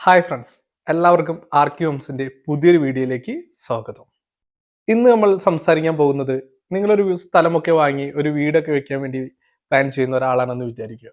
Hi friends എല്ലാവർക്കും ആർക്യൂംസിന്റെ പുതിയൊരു വീഡിയോയിലേക്ക് സ്വാഗതം. ഇന്ന് നമ്മൾ സംസാരിക്കാൻ പോകുന്നത് നിങ്ങളൊരു സ്ഥലമൊക്കെ വാങ്ങി ഒരു വീടൊക്കെ വെക്കാൻ വേണ്ടി പ്ലാൻ ചെയ്യുന്ന ഒരാളാണെന്ന് വിചാരിക്കുക.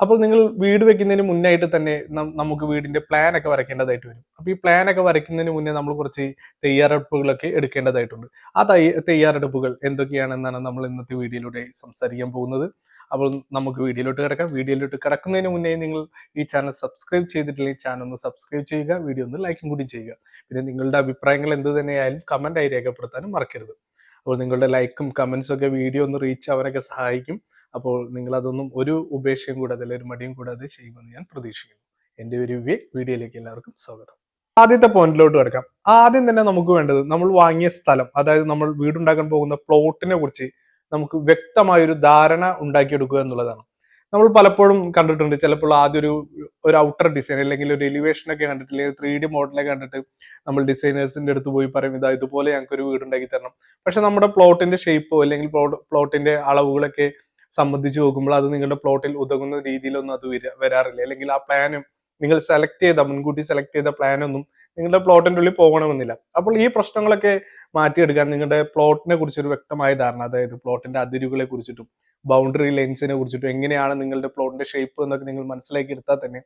അപ്പോൾ നിങ്ങൾ വീട് വെക്കുന്നതിന് മുന്നായിട്ട് തന്നെ നമുക്ക് വീടിന്റെ പ്ലാൻ ഒക്കെ വരയ്ക്കേണ്ടതായിട്ട് വരും. അപ്പോൾ ഈ പ്ലാൻ ഒക്കെ വരയ്ക്കുന്നതിന് മുന്നേ നമ്മൾ കുറച്ച് തയ്യാറെടുപ്പുകളൊക്കെ എടുക്കേണ്ടതായിട്ടുണ്ട്. ആ തയ്യാറെടുപ്പുകൾ എന്തൊക്കെയാണെന്നാണ് നമ്മൾ ഇന്നത്തെ വീഡിയോയിലൂടെ സംസാരിക്കാൻ പോകുന്നത്. അപ്പോൾ നമുക്ക് വീഡിയോയിലോട്ട് കിടക്കാം. വീഡിയോയിലോട്ട് കിടക്കുന്നതിന് മുന്നേ നിങ്ങൾ ഈ ചാനൽ സബ്സ്ക്രൈബ് ചെയ്തിട്ടില്ലെങ്കിൽ ചാനൽ ഒന്ന് സബ്സ്ക്രൈബ് ചെയ്യുക വീഡിയോ ഒന്ന് ലൈക്കും കൂടി ചെയ്യുക. പിന്നെ നിങ്ങളുടെ അഭിപ്രായങ്ങൾ എന്ത് തന്നെയായാലും കമന്റ് ആയി രേഖപ്പെടുത്താനും മറക്കരുത്. അപ്പോൾ നിങ്ങളുടെ ലൈക്കും കമൻസും ഒക്കെ വീഡിയോ ഒന്ന് റീച്ച് ആവാനൊക്കെ സഹായിക്കും. അപ്പോൾ നിങ്ങൾ അതൊന്നും ഒരു ഉപേക്ഷയും കൂടാതെ അല്ലെങ്കിൽ ഒരു മടിയും കൂടാതെ ചെയ്യുമെന്ന് ഞാൻ പ്രതീക്ഷിക്കുന്നു. എന്റെ ഒരു വി- വീഡിയോയിലേക്ക് എല്ലാവർക്കും സ്വാഗതം. ആദ്യത്തെ പോയിന്റിലോട്ട് കിടക്കാം. ആദ്യം തന്നെ നമുക്ക് വേണ്ടത് നമ്മൾ വാങ്ങിയ സ്ഥലം അതായത് നമ്മൾ വീടുണ്ടാക്കാൻ പോകുന്ന പ്ലോട്ടിനെ കുറിച്ച് നമുക്ക് വ്യക്തമായ ഒരു ധാരണ ഉണ്ടാക്കിയെടുക്കുക എന്നുള്ളതാണ്. നമ്മൾ പലപ്പോഴും കണ്ടിട്ടുണ്ട് ചിലപ്പോൾ ആദ്യം ഒരു ഒരു ഔട്ടർ ഡിസൈൻ അല്ലെങ്കിൽ ഒരു എലിവേഷൻ ഒക്കെ കണ്ടിട്ട് അല്ലെങ്കിൽ ത്രീ ഡി മോഡലൊക്കെ കണ്ടിട്ട് നമ്മൾ ഡിസൈനേഴ്സിന്റെ അടുത്ത് പോയി പറയും ഇതാ ഇതുപോലെ ഞങ്ങൾക്ക് ഒരു വീട് ഉണ്ടാക്കി തരണം. പക്ഷെ നമ്മുടെ പ്ലോട്ടിന്റെ ഷേപ്പോ അല്ലെങ്കിൽ പ്ലോട്ടിന്റെ അളവുകളൊക്കെ സംബന്ധിച്ച് നോക്കുമ്പോൾ അത് നിങ്ങളുടെ പ്ലോട്ടിൽ ഉതകുന്ന രീതിയിലൊന്നും അത് വരാറില്ല. അല്ലെങ്കിൽ ആ പ്ലാനും നിങ്ങൾ സെലക്ട് ചെയ്ത മുൻകൂട്ടി സെലക്ട് ചെയ്ത പ്ലാനൊന്നും നിങ്ങളുടെ പ്ലോട്ടിന്റെ ഉള്ളിൽ പോകണമെന്നില്ല. അപ്പോൾ ഈ പ്രശ്നങ്ങളൊക്കെ മാറ്റിയെടുക്കാൻ നിങ്ങളുടെ പ്ലോട്ടിനെ കുറിച്ചൊരു വ്യക്തമായ ധാരണ അതായത് പ്ലോട്ടിന്റെ അതിരുകളെ കുറിച്ചിട്ടും ബൗണ്ടറി ലെൻസിനെ കുറിച്ചിട്ടും എങ്ങനെയാണ് നിങ്ങളുടെ പ്ലോട്ടിന്റെ ഷേപ്പ് എന്നൊക്കെ നിങ്ങൾ മനസ്സിലാക്കി എടുത്താൽ തന്നെ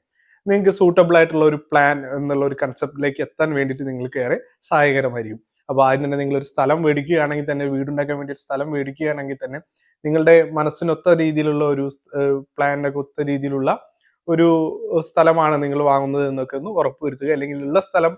നിങ്ങൾക്ക് സൂട്ടബിൾ ആയിട്ടുള്ള ഒരു പ്ലാൻ എന്നുള്ള ഒരു കൺസെപ്റ്റിലേക്ക് എത്താൻ വേണ്ടിയിട്ട് നിങ്ങൾക്ക് ഏറെ സഹായകരമായിരിക്കും. അപ്പോൾ ആദ്യം തന്നെ നിങ്ങൾ ഒരു സ്ഥലം മേടിക്കുകയാണെങ്കിൽ തന്നെ വീടുണ്ടാക്കാൻ വേണ്ടി ഒരു സ്ഥലം മേടിക്കുകയാണെങ്കിൽ തന്നെ നിങ്ങളുടെ മനസ്സിനൊത്ത രീതിയിലുള്ള ഒരു പ്ലാനിനൊക്കെ ഒത്ത രീതിയിലുള്ള ഒരു സ്ഥലമാണ് നിങ്ങൾ വാങ്ങുന്നത് എന്നൊക്കെ ഒന്ന് ഉറപ്പുവരുത്തുക അല്ലെങ്കിൽ ഉള്ള സ്ഥലം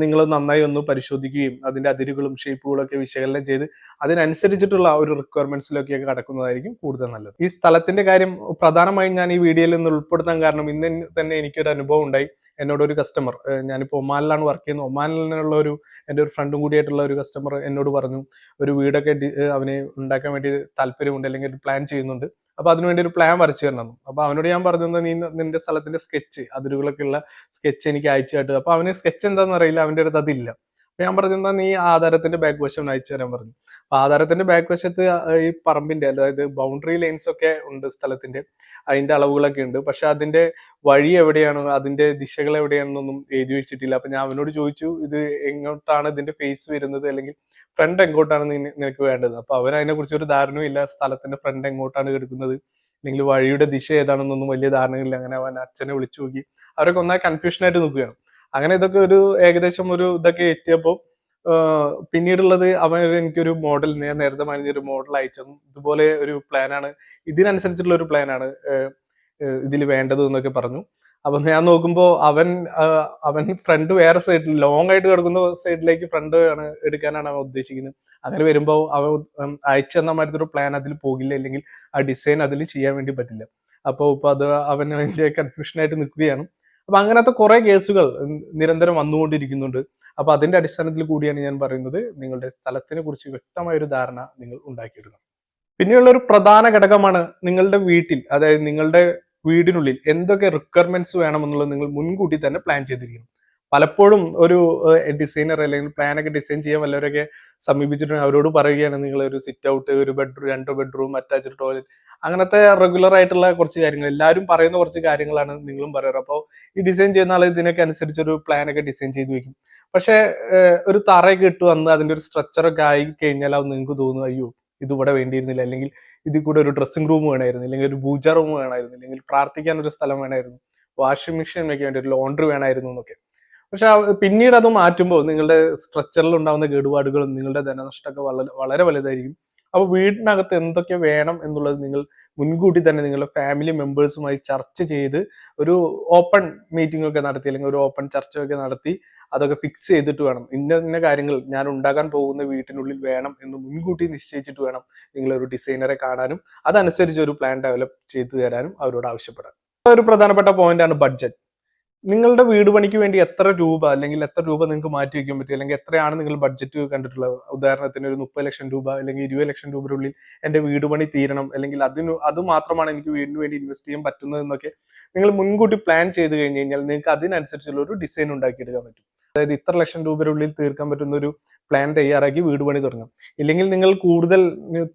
നിങ്ങൾ നന്നായി ഒന്ന് പരിശോധിക്കുകയും അതിന്റെ അതിരുകളും ഷേപ്പുകളും ഒക്കെ വിശകലനം ചെയ്ത് അതിനനുസരിച്ചിട്ടുള്ള ഒരു റിക്വയർമെന്റ്സിലൊക്കെ കടക്കുന്നതായിരിക്കും കൂടുതൽ നല്ലത്. ഈ സ്ഥലത്തിന്റെ കാര്യം പ്രധാനമായും ഞാൻ ഈ വീഡിയോയിൽ നിന്ന് ഉൾപ്പെടുത്താൻ കാരണം ഇന്ന് തന്നെ എനിക്കൊരു അനുഭവം ഉണ്ടായി. എന്നോട് ഒരു കസ്റ്റമർ ഞാനിപ്പോൾ ഒമാനിലാണ് വർക്ക് ചെയ്യുന്നത്. ഒമാനിലുള്ള ഒരു എന്റെ ഒരു ഫ്രണ്ടും കൂടിയായിട്ടുള്ള ഒരു കസ്റ്റമർ എന്നോട് പറഞ്ഞു ഒരു വീടൊക്കെ അവനെ ഉണ്ടാക്കാൻ വേണ്ടി താല്പര്യമുണ്ട് അല്ലെങ്കിൽ പ്ലാൻ ചെയ്യുന്നുണ്ട്. അപ്പൊ അതിനുവേണ്ടി ഒരു പ്ലാൻ വരച്ചു തരണം. അപ്പൊ അവനോട് ഞാൻ പറഞ്ഞു നീ നിന്റെ സ്ഥലത്തിന്റെ സ്കെച്ച് അതിരുകളൊക്കെ ഉള്ള സ്കെച്ച് എനിക്ക് അയച്ചു കേട്ടു അപ്പൊ അവന് സ്കെച്ച് എന്താണെന്ന് അറിയില്ല അവന്റെ അടുത്ത് അതില്ല. ഞാൻ പറഞ്ഞു "എന്നാ നീ ആധാരത്തിന്റെ ബാക്ക് വശം അയച്ചു തരാൻ പറഞ്ഞു. അപ്പൊ ആധാരത്തിന്റെ ബാക്ക് വശത്ത് ഈ പറമ്പിന്റെ അതായത് ബൗണ്ടറി ലൈൻസ് ഒക്കെ ഉണ്ട് സ്ഥലത്തിന്റെ അതിന്റെ അളവുകളൊക്കെ ഉണ്ട്. പക്ഷെ അതിന്റെ വഴി എവിടെയാണ് അതിന്റെ ദിശകൾ എവിടെയാണെന്നൊന്നും എഴുതി വെച്ചിട്ടില്ല. അപ്പൊ ഞാൻ അവനോട് ചോദിച്ചു ഇത് എങ്ങോട്ടാണ് ഇതിന്റെ ഫേസ് വരുന്നത്? അല്ലെങ്കിൽ ഫ്രണ്ട് എങ്ങോട്ടാണ് നിനക്ക് വേണ്ടത്? അപ്പൊ അവൻ അതിനെ കുറിച്ച് ഒരു ധാരണയും ഇല്ല. സ്ഥലത്തിന്റെ ഫ്രണ്ട് എങ്ങോട്ടാണ് കിടക്കുന്നത്? അല്ലെങ്കിൽ വഴിയുടെ ദിശ ഏതാണെന്നൊന്നും വലിയ ധാരണയില്ല അങ്ങനെ അവൻ അച്ഛനെ വിളിച്ചു നോക്കി. അവരൊക്കെ ഒന്നായി കൺഫ്യൂഷൻ ആയിട്ട് നിൽക്കുകയാണ്. അങ്ങനെ ഇതൊക്കെ ഒരു ഏകദേശം ഒരു ഇതൊക്കെ എത്തിയപ്പോൾ പിന്നീടുള്ളത് അവൻ എനിക്കൊരു മോഡൽ ഞാൻ നേരത്തെ പറഞ്ഞൊരു മോഡൽ അയച്ചു ഇതുപോലെ ഒരു പ്ലാനാണ് ഇതിനനുസരിച്ചുള്ള ഒരു പ്ലാനാണ് ഇതിൽ വേണ്ടത് എന്നൊക്കെ പറഞ്ഞു. അപ്പൊ ഞാൻ നോക്കുമ്പോൾ അവൻ അവൻ ഫ്രണ്ട് വേറെ സൈഡിൽ ലോങ് ആയിട്ട് കിടക്കുന്ന സൈഡിലേക്ക് ഫ്രണ്ട് ആണ് എടുക്കാനാണ് അവൻ ഉദ്ദേശിക്കുന്നത്. അങ്ങനെ വരുമ്പോൾ അവൻ അയച്ചു തന്ന മാതിരി ഒരു പ്ലാൻ അതിൽ പോകില്ല അല്ലെങ്കിൽ ആ ഡിസൈൻ അതിൽ ചെയ്യാൻ വേണ്ടി പറ്റില്ല. അപ്പോൾ ഇപ്പൊ അത് അവൻ അതിന്റെ കൺഫ്യൂഷൻ ആയിട്ട് നിൽക്കുകയാണ്. അപ്പൊ അങ്ങനത്തെ കുറെ കേസുകൾ നിരന്തരം വന്നുകൊണ്ടിരിക്കുന്നുണ്ട്. അപ്പൊ അതിന്റെ അടിസ്ഥാനത്തിൽ കൂടിയാണ് ഞാൻ പറയുന്നത് നിങ്ങളുടെ സ്ഥലത്തിനെ കുറിച്ച് വ്യക്തമായ ഒരു ധാരണ നിങ്ങൾ ഉണ്ടാക്കിയെടുക്കണം. പിന്നെയുള്ള ഒരു പ്രധാന ഘടകമാണ് നിങ്ങളുടെ വീട്ടിൽ അതായത് നിങ്ങളുടെ വീടിനുള്ളിൽ എന്തൊക്കെ റിക്വയർമെന്റ്സ് വേണമെന്നുള്ളത് നിങ്ങൾ മുൻകൂട്ടി തന്നെ പ്ലാൻ ചെയ്തിരിക്കണം. പലപ്പോഴും ഒരു ഡിസൈനർ അല്ലെങ്കിൽ പ്ലാൻ ഒക്കെ ഡിസൈൻ ചെയ്യാൻ വല്ലവരൊക്കെ സമീപിച്ചിട്ടുണ്ടെങ്കിൽ അവരോട് പറയുകയാണ് നിങ്ങൾ ഒരു സിറ്റ് ഔട്ട് ഒരു ബെഡ്റൂം രണ്ടോ ബെഡ്റൂം അറ്റാച്ച്ഡ് ടോയ്ലറ്റ് അങ്ങനത്തെ റെഗുലർ ആയിട്ടുള്ള കുറച്ച് കാര്യങ്ങൾ. എല്ലാവരും പറയുന്ന കുറച്ച് കാര്യങ്ങളാണ് നിങ്ങളും പറയാറ്. അപ്പോൾ ഈ ഡിസൈൻ ചെയ്യുന്ന ആൾ ഇതിനൊക്കെ അനുസരിച്ച് ഒരു പ്ലാൻ ഒക്കെ ഡിസൈൻ ചെയ്ത് വെക്കും. പക്ഷേ ഒരു തറയൊക്കെ ഇട്ട് വന്ന് അതിന്റെ ഒരു സ്ട്രക്ചറൊക്കെ ആയി കഴിഞ്ഞാൽ അത് നിങ്ങൾക്ക് തോന്നും അയ്യോ ഇതിവിടെ വേണ്ടിയിരുന്നില്ല. അല്ലെങ്കിൽ ഇതിൽ കൂടെ ഒരു ഡ്രസ്സിംഗ് റൂം വേണമായിരുന്നു. അല്ലെങ്കിൽ ഒരു പൂജ റൂം വേണമായിരുന്നു. അല്ലെങ്കിൽ പ്രാർത്ഥിക്കാൻ ഒരു സ്ഥലം വേണമായിരുന്നു. വാഷിംഗ് മെഷീൻ വെക്കാൻ വേണ്ടി ഒരു ലോണ്ടറി വേണമായിരുന്നു എന്നൊക്കെ. പക്ഷെ പിന്നീട് അത് മാറ്റുമ്പോൾ നിങ്ങളുടെ സ്ട്രക്ചറിൽ ഉണ്ടാകുന്ന കേടുപാടുകളും നിങ്ങളുടെ ധനനഷ്ടമൊക്കെ വളരെ വളരെ വലുതായിരിക്കും. അപ്പോൾ വീടിനകത്ത് എന്തൊക്കെ വേണം എന്നുള്ളത് നിങ്ങൾ മുൻകൂട്ടി തന്നെ നിങ്ങളുടെ ഫാമിലി മെമ്പേഴ്സുമായി ചർച്ച ചെയ്ത് ഒരു ഓപ്പൺ മീറ്റിംഗ് ഒക്കെ നടത്തി അല്ലെങ്കിൽ ഒരു ഓപ്പൺ ചർച്ചയൊക്കെ നടത്തി അതൊക്കെ ഫിക്സ് ചെയ്തിട്ട് വേണം. ഇന്ന ഇന്ന കാര്യങ്ങൾ ഞാൻ ഉണ്ടാക്കാൻ പോകുന്ന വീട്ടിനുള്ളിൽ വേണം എന്ന് മുൻകൂട്ടി നിശ്ചയിച്ചിട്ട് വേണം നിങ്ങൾ ഒരു ഡിസൈനറെ കാണാനും. അതനുസരിച്ച് ഒരു പ്ലാൻ ഡെവലപ്പ് ചെയ്തു തരാനും അവരോട് ആവശ്യപ്പെടാം ഒരു പ്രധാനപ്പെട്ട പോയിന്റാണ് ബഡ്ജറ്റ് നിങ്ങളുടെ വീട് പണിക്ക് വേണ്ടി എത്ര രൂപ അല്ലെങ്കിൽ എത്ര രൂപ നിങ്ങൾക്ക് മാറ്റി വയ്ക്കാൻ പറ്റും? അല്ലെങ്കിൽ എത്രയാണ് നിങ്ങൾ ബഡ്ജറ്റ് കണ്ടിട്ടുള്ളത്? ഉദാഹരണത്തിന് ഒരു മുപ്പത് ലക്ഷം രൂപ അല്ലെങ്കിൽ ഇരുപത് ലക്ഷം രൂപയുടെ ഉള്ളിൽ എന്റെ വീട് പണി തീരണം അല്ലെങ്കിൽ അതിന് അത് മാത്രമാണ് എനിക്ക് വീടിന് വേണ്ടി ഇൻവെസ്റ്റ് ചെയ്യാൻ പറ്റുന്നത് എന്നൊക്കെ നിങ്ങൾ മുൻകൂട്ടി പ്ലാൻ ചെയ്ത് കഴിഞ്ഞ് കഴിഞ്ഞാൽ നിങ്ങൾക്ക് അതിനനുസരിച്ചുള്ള ഒരു ഡിസൈൻ ഉണ്ടാക്കിയെടുക്കാൻ പറ്റും. അതായത് ഇത്ര ലക്ഷം രൂപയുടെ ഉള്ളിൽ തീർക്കാൻ പറ്റുന്ന ഒരു പ്ലാൻ തയ്യാറാക്കി വീട് പണി തുടങ്ങാം. ഇല്ലെങ്കിൽ നിങ്ങൾ കൂടുതൽ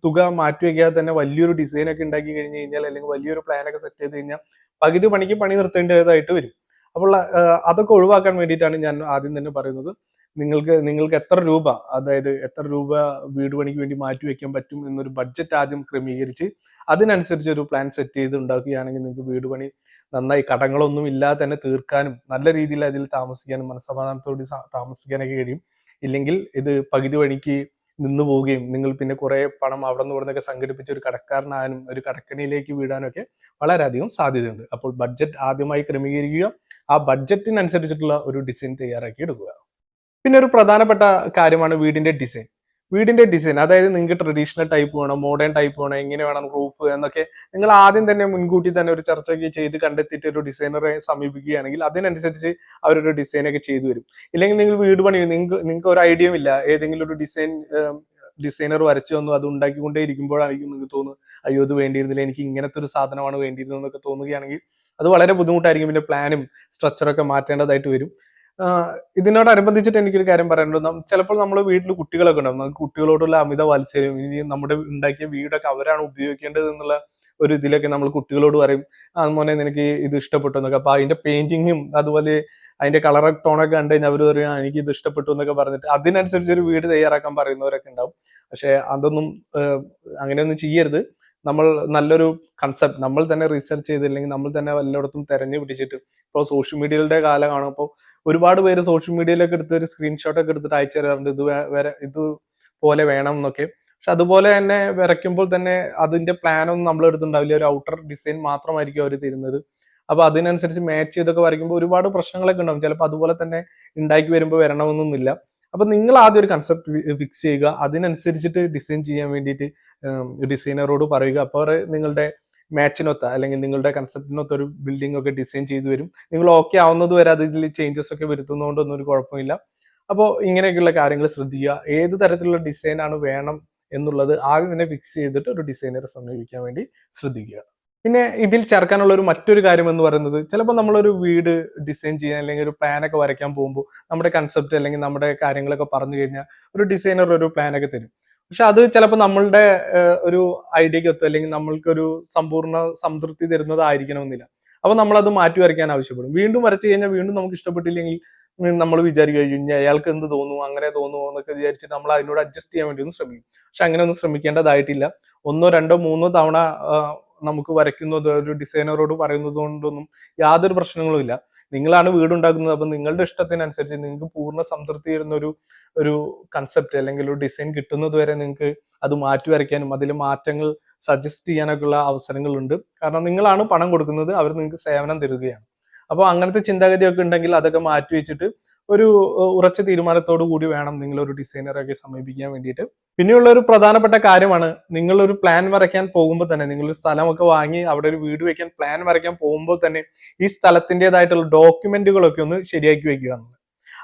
തുക മാറ്റി വയ്ക്കാതെ തന്നെ വലിയൊരു ഡിസൈൻ ഒക്കെ ഉണ്ടാക്കി കഴിഞ്ഞ് കഴിഞ്ഞാൽ അല്ലെങ്കിൽ വലിയൊരു പ്ലാൻ ഒക്കെ സെറ്റ് ചെയ്ത് കഴിഞ്ഞാൽ പകുതി പണിക്ക് പണി നിർത്തേണ്ടതായിട്ട് വരും. അപ്പോൾ അതൊക്കെ ഒഴിവാക്കാൻ വേണ്ടിയിട്ടാണ് ഞാൻ ആദ്യം തന്നെ പറയുന്നത്. നിങ്ങൾക്ക് നിങ്ങൾക്ക് എത്ര രൂപ അതായത് എത്ര രൂപ വീട് പണിക്ക് വേണ്ടി മാറ്റി വെക്കാൻ പറ്റും എന്നൊരു ബഡ്ജറ്റ് ആദ്യം ക്രമീകരിച്ച് അതിനനുസരിച്ച് ഒരു പ്ലാൻ സെറ്റ് ചെയ്ത് ഉണ്ടാക്കുകയാണെങ്കിൽ നിങ്ങൾക്ക് വീട് പണി നന്നായി കടങ്ങളൊന്നും ഇല്ലാതെ തന്നെ തീർക്കാനും നല്ല രീതിയിൽ അതിൽ താമസിക്കാനും മനസ്സമാധാനത്തോടെ താമസിക്കാനൊക്കെ കഴിയും. ഇല്ലെങ്കിൽ ഇത് പകുതി വഴിക്ക് നിന്നു പോവുകയും നിങ്ങൾ പിന്നെ കുറെ പണം അവിടെ നിന്ന് ഇവിടുന്നൊക്കെ സംഘടിപ്പിച്ച് ഒരു കടക്കാരനാകാനും ഒരു കടക്കണിയിലേക്ക് വീടാനും ഒക്കെ വളരെയധികം സാധ്യതയുണ്ട്. അപ്പോൾ ബഡ്ജറ്റ് ആദ്യമായി ക്രമീകരിക്കുക ആ ബഡ്ജറ്റിനനുസരിച്ചിട്ടുള്ള ഒരു ഡിസൈൻ തയ്യാറാക്കി എടുക്കുക. പിന്നെ ഒരു പ്രധാനപ്പെട്ട കാര്യമാണ് വീടിന്റെ ഡിസൈൻ വീടിന്റെ ഡിസൈൻ അതായത് നിങ്ങൾക്ക് ട്രഡീഷണൽ ടൈപ്പ് വേണോ മോഡേൺ ടൈപ്പ് വേണോ എങ്ങനെ വേണം റൂഫ് എന്നൊക്കെ നിങ്ങൾ ആദ്യം തന്നെ മുൻകൂട്ടി തന്നെ ഒരു ചർച്ചയൊക്കെ ചെയ്ത് കണ്ടെത്തിയിട്ട് ഒരു ഡിസൈനറെ സമീപിക്കുകയാണെങ്കിൽ അതിനനുസരിച്ച് അവരൊരു ഡിസൈൻ ഒക്കെ ചെയ്തു വരും ഇല്ലെങ്കിൽ നിങ്ങൾ വീട് പണി നിങ്ങൾക്ക് നിങ്ങൾക്ക് ഒരു ഐഡിയയും ഇല്ല. ഏതെങ്കിലും ഒരു ഡിസൈൻ ഡിസൈനർ വരച്ചു തന്നു അത് ഉണ്ടാക്കിക്കൊണ്ടേ ഇരിക്കുമ്പോഴായിരിക്കും നിങ്ങൾക്ക് തോന്നുന്നു അയ്യോ ഇത് വേണ്ടിയിരുന്നില്ല എനിക്ക് ഇങ്ങനത്തെ ഒരു സാധനമാണ് വേണ്ടിയിരുന്നതെന്നൊക്കെ തോന്നുകയാണെങ്കിൽ അത് വളരെ ബുദ്ധിമുട്ടായിരിക്കും. പിന്നെ പ്ലാനും സ്ട്രക്ചറൊക്കെ മാറ്റേണ്ടതായിട്ട് വരും. ഇതിനോടനുബന്ധിച്ചിട്ട് എനിക്കൊരു കാര്യം പറയാനുള്ളത് ചിലപ്പോൾ നമ്മൾ വീട്ടിൽ കുട്ടികളൊക്കെ ഉണ്ടാവും. നമുക്ക് കുട്ടികളോടുള്ള അമിത വാത്സല്യം ഇനി നമ്മുടെ ഉണ്ടാക്കിയ വീടൊക്കെ അവരാണ് ഉപയോഗിക്കേണ്ടത് എന്നുള്ള ഒരു ഇതിലൊക്കെ നമ്മൾ കുട്ടികളോട് പറയും. അതുപോലെ നിനക്ക് ഇത് ഇഷ്ടപ്പെട്ടു എന്നൊക്കെ. അപ്പൊ അതിന്റെ പെയിന്റിങ്ങും അതുപോലെ അതിന്റെ കളർ ടോണൊക്കെ കണ്ടു കഴിഞ്ഞാൽ അവർ പറയും "ആ, എനിക്ക് ഇത് ഇഷ്ടപ്പെട്ടു എന്നൊക്കെ പറഞ്ഞിട്ട് അതിനനുസരിച്ച് ഒരു വീട് തയ്യാറാക്കാൻ പറയുന്നവരൊക്കെ ഉണ്ടാവും. പക്ഷെ അതൊന്നും അങ്ങനെയൊന്നും ചെയ്യരുത്. നമ്മൾ നല്ലൊരു കൺസെപ്റ്റ് നമ്മൾ തന്നെ റിസർച്ച് ചെയ്തില്ലെങ്കിൽ നമ്മൾ തന്നെ എല്ലായിടത്തും തെരഞ്ഞു പിടിച്ചിട്ട്. ഇപ്പോൾ സോഷ്യൽ മീഡിയയുടെ കാലമാണ് അപ്പോൾ ഒരുപാട് പേര് സോഷ്യൽ മീഡിയയിലൊക്കെ എടുത്ത് ഒരു സ്ക്രീൻഷോട്ടൊക്കെ എടുത്തിട്ട് അയച്ചു തരാറുണ്ട്. ഇത് വരെ ഇത് പോലെ വേണം എന്നൊക്കെ. പക്ഷെ അതുപോലെ തന്നെ വരയ്ക്കുമ്പോൾ തന്നെ അതിന്റെ പ്ലാനൊന്നും നമ്മൾ എടുത്തിട്ടുണ്ടാവില്ല ഒരു ഔട്ടർ ഡിസൈൻ മാത്രമായിരിക്കും അവർ തരുന്നത്. അപ്പൊ അതിനനുസരിച്ച് മാച്ച് ചെയ്തൊക്കെ വരയ്ക്കുമ്പോൾ ഒരുപാട് പ്രശ്നങ്ങളൊക്കെ ഉണ്ടാവും. ചിലപ്പോൾ അതുപോലെ തന്നെ ഉണ്ടാക്കി വരുമ്പോൾ വരണമെന്നൊന്നുമില്ല. അപ്പൊ നിങ്ങൾ ആദ്യം ഒരു കൺസെപ്റ്റ് ഫിക്സ് ചെയ്യുക. അതിനനുസരിച്ചിട്ട് ഡിസൈൻ ചെയ്യാൻ വേണ്ടിയിട്ട് ഡിസൈനറോട് പറയുക. അപ്പോൾ നിങ്ങളുടെ മാച്ചിനൊത്ത അല്ലെങ്കിൽ നിങ്ങളുടെ കൺസെപ്റ്റിനൊത്ത ഒരു ബിൽഡിംഗ് ഒക്കെ ഡിസൈൻ ചെയ്തു വരും. നിങ്ങൾ ഓക്കെ ആവുന്നത് വരെ അതിൽ ചേഞ്ചസ് ഒക്കെ വരുത്തുന്നതുകൊണ്ടൊന്നും ഒരു കുഴപ്പമില്ല. അപ്പോൾ ഇങ്ങനെയൊക്കെയുള്ള കാര്യങ്ങൾ ശ്രദ്ധിക്കുക. ഏത് തരത്തിലുള്ള ഡിസൈനാണ് വേണം എന്നുള്ളത് ആദ്യം തന്നെ ഫിക്സ് ചെയ്തിട്ട് ഒരു ഡിസൈനറെ സമീപിക്കാൻ വേണ്ടി ശ്രദ്ധിക്കുക. പിന്നെ ഇതിൽ ചേർക്കാനുള്ള ഒരു മറ്റൊരു കാര്യം എന്ന് പറയുന്നത് ചിലപ്പോൾ നമ്മളൊരു വീട് ഡിസൈൻ ചെയ്യാൻ അല്ലെങ്കിൽ ഒരു പ്ലാൻ ഒക്കെ വരയ്ക്കാൻ പോകുമ്പോൾ നമ്മുടെ കൺസെപ്റ്റ് അല്ലെങ്കിൽ നമ്മുടെ കാര്യങ്ങളൊക്കെ പറഞ്ഞു കഴിഞ്ഞാൽ ഒരു ഡിസൈനർ ഒരു പ്ലാൻ ഒക്കെ തരും. പക്ഷെ അത് ചിലപ്പോൾ നമ്മളുടെ ഒരു ഐഡിയക്ക് ഒത്തു അല്ലെങ്കിൽ നമ്മൾക്കൊരു സമ്പൂർണ സംതൃപ്തി തരുന്നതായിരിക്കണമെന്നില്ല. അപ്പോൾ നമ്മൾ അത് മാറ്റി വരയ്ക്കാൻ ആവശ്യപ്പെടും. വീണ്ടും വരച്ചു കഴിഞ്ഞാൽ വീണ്ടും നമുക്ക് ഇഷ്ടപ്പെട്ടില്ലെങ്കിൽ നമ്മൾ വിചാരിക്കുക കഴിഞ്ഞാൽ അയാൾക്ക് എന്ത് തോന്നുന്നു അങ്ങനെ തോന്നുമോ എന്നൊക്കെ വിചാരിച്ച് നമ്മൾ അതിനോട് അഡ്ജസ്റ്റ് ചെയ്യാൻ വേണ്ടി ഒന്ന് ശ്രമിക്കും. പക്ഷെ അങ്ങനെ ഒന്നും ശ്രമിക്കേണ്ടതായിട്ടില്ല. ഒന്നോ രണ്ടോ മൂന്നോ തവണ നമുക്ക് വരയ്ക്കുന്നത് ഒരു ഡിസൈനറോട് പറയുന്നത് കൊണ്ടൊന്നും യാതൊരു പ്രശ്നങ്ങളും ഇല്ല. നിങ്ങളാണ് വീടുണ്ടാക്കുന്നത്. അപ്പം നിങ്ങളുടെ ഇഷ്ടത്തിനനുസരിച്ച് നിങ്ങൾക്ക് പൂർണ സംതൃപ്തി തരുന്ന ഒരു ഒരു കൺസെപ്റ്റ് അല്ലെങ്കിൽ ഒരു ഡിസൈൻ കിട്ടുന്നത് വരെ നിങ്ങൾക്ക് അത് മാറ്റി വരയ്ക്കാനും അതിൽ മാറ്റങ്ങൾ സജസ്റ്റ് ചെയ്യാനൊക്കെ ഉള്ള അവസരങ്ങളുണ്ട്. കാരണം നിങ്ങളാണ് പണം കൊടുക്കുന്നത് അവർ നിങ്ങൾക്ക് സേവനം തരുകയാണ്. അപ്പോൾ അങ്ങനത്തെ ചിന്താഗതിയൊക്കെ ഉണ്ടെങ്കിൽ അതൊക്കെ മാറ്റി വെച്ചിട്ട് ഒരു ഉറച്ച തീരുമാനത്തോടു കൂടി വേണം നിങ്ങൾ ഒരു ഡിസൈനറൊക്കെ സമീപിക്കാൻ വേണ്ടിയിട്ട് പിന്നെയുള്ള ഒരു പ്രധാനപ്പെട്ട കാര്യമാണ് നിങ്ങൾ ഒരു പ്ലാൻ വരയ്ക്കാൻ പോകുമ്പോൾ തന്നെ നിങ്ങൾ ഒരു സ്ഥലമൊക്കെ വാങ്ങി അവിടെ ഒരു വീട് വയ്ക്കാൻ പ്ലാൻ വരയ്ക്കാൻ പോകുമ്പോൾ തന്നെ ഈ സ്ഥലത്തിന്റെതായിട്ടുള്ള ഡോക്യുമെന്റുകളൊക്കെ ഒന്ന് ശരിയാക്കി വെക്കുക എന്നുള്ളത്.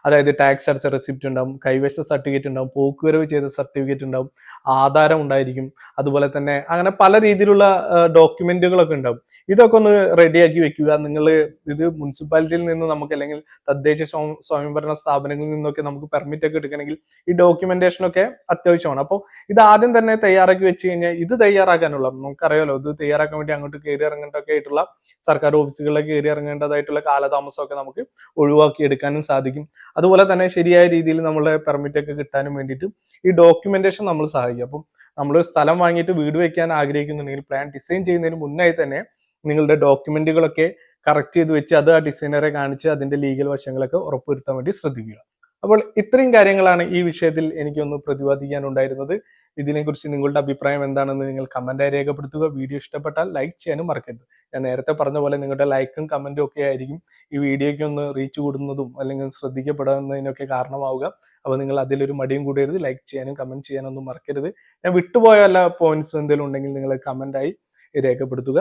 അതായത് ടാക്സ് അടച്ച റെസിപ്റ്റ് ഉണ്ടാവും കൈവശ സർട്ടിഫിക്കറ്റ് ഉണ്ടാവും പോക്കുവരവ് ചെയ്ത സർട്ടിഫിക്കറ്റ് ഉണ്ടാവും ആധാരം ഉണ്ടായിരിക്കും. അതുപോലെ തന്നെ അങ്ങനെ പല രീതിയിലുള്ള ഡോക്യുമെന്റുകളൊക്കെ ഉണ്ടാവും. ഇതൊക്കെ ഒന്ന് റെഡിയാക്കി വെക്കുക. നിങ്ങൾ ഇത് മുനിസിപ്പാലിറ്റിയിൽ നിന്ന് നമുക്ക് അല്ലെങ്കിൽ തദ്ദേശ സ്വയം- സ്വയംഭരണ സ്ഥാപനങ്ങളിൽ നിന്നൊക്കെ നമുക്ക് പെർമിറ്റ് ഒക്കെ എടുക്കണമെങ്കിൽ ഈ ഡോക്യുമെന്റേഷനൊക്കെ അത്യാവശ്യമാണ്. അപ്പോൾ ഇത് ആദ്യം തന്നെ തയ്യാറാക്കി വെച്ച് കഴിഞ്ഞാൽ ഇത് തയ്യാറാക്കാനുള്ള നമുക്കറിയാലോ ഇത് തയ്യാറാക്കാൻ വേണ്ടി അങ്ങോട്ട് കയറി ഇറങ്ങേണ്ടൊക്കെ ആയിട്ടുള്ള സർക്കാർ ഓഫീസുകളിലേക്ക് കയറി ഇറങ്ങേണ്ടതായിട്ടുള്ള കാലതാമസമൊക്കെ നമുക്ക് ഒഴിവാക്കി എടുക്കാനും സാധിക്കും. അതുപോലെ തന്നെ ശരിയായ രീതിയിൽ നമ്മളെ പെർമിറ്റ് ഒക്കെ കിട്ടാനും വേണ്ടിയിട്ട് ഈ ഡോക്യുമെന്റേഷൻ നമ്മൾ സഹായിക്കും. അപ്പം നമ്മൾ സ്ഥലം വാങ്ങിയിട്ട് വീട് വെക്കാൻ ആഗ്രഹിക്കുന്നുണ്ടെങ്കിൽ പ്ലാൻ ഡിസൈൻ ചെയ്യുന്നതിന് മുന്നായി തന്നെ നിങ്ങളുടെ ഡോക്യുമെന്റുകളൊക്കെ കറക്റ്റ് ചെയ്ത് വെച്ച് അത് ആ ഡിസൈനറെ കാണിച്ച് അതിന്റെ ലീഗൽ വശങ്ങളൊക്കെ ഉറപ്പുവരുത്താൻ വേണ്ടി ശ്രദ്ധിക്കുക. അപ്പോൾ ഇത്രയും കാര്യങ്ങളാണ് ഈ വിഷയത്തിൽ എനിക്കൊന്ന് പ്രതിപാദിക്കാനുണ്ടായിരുന്നത് ഇതിനെക്കുറിച്ച് നിങ്ങളുടെ അഭിപ്രായം എന്താണെന്ന് നിങ്ങൾ കമന്റായി രേഖപ്പെടുത്തുക. വീഡിയോ ഇഷ്ടപ്പെട്ടാൽ ലൈക്ക് ചെയ്യാനും മറക്കരുത്. ഞാൻ നേരത്തെ പറഞ്ഞ പോലെ നിങ്ങളുടെ ലൈക്കും കമന്റും ഒക്കെ ആയിരിക്കും ഈ വീഡിയോയ്ക്ക് ഒന്ന് റീച്ച് കൂടുന്നതും അല്ലെങ്കിൽ ശ്രദ്ധിക്കപ്പെടുന്നതിനൊക്കെ കാരണമാവുക. അപ്പോൾ നിങ്ങൾ അതിലൊരു മടിയും കൂടരുത്. ലൈക്ക് ചെയ്യാനും കമന്റ് ചെയ്യാനും ഒന്നും മറക്കരുത്. ഞാൻ വിട്ടുപോയ വല്ല പോയിന്റ്സ് എന്തെങ്കിലും ഉണ്ടെങ്കിൽ നിങ്ങൾ കമന്റായി രേഖപ്പെടുത്തുക.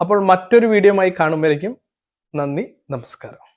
അപ്പോൾ മറ്റൊരു വീഡിയോയുമായി കാണുമ്പോഴേക്കും നന്ദി നമസ്കാരം.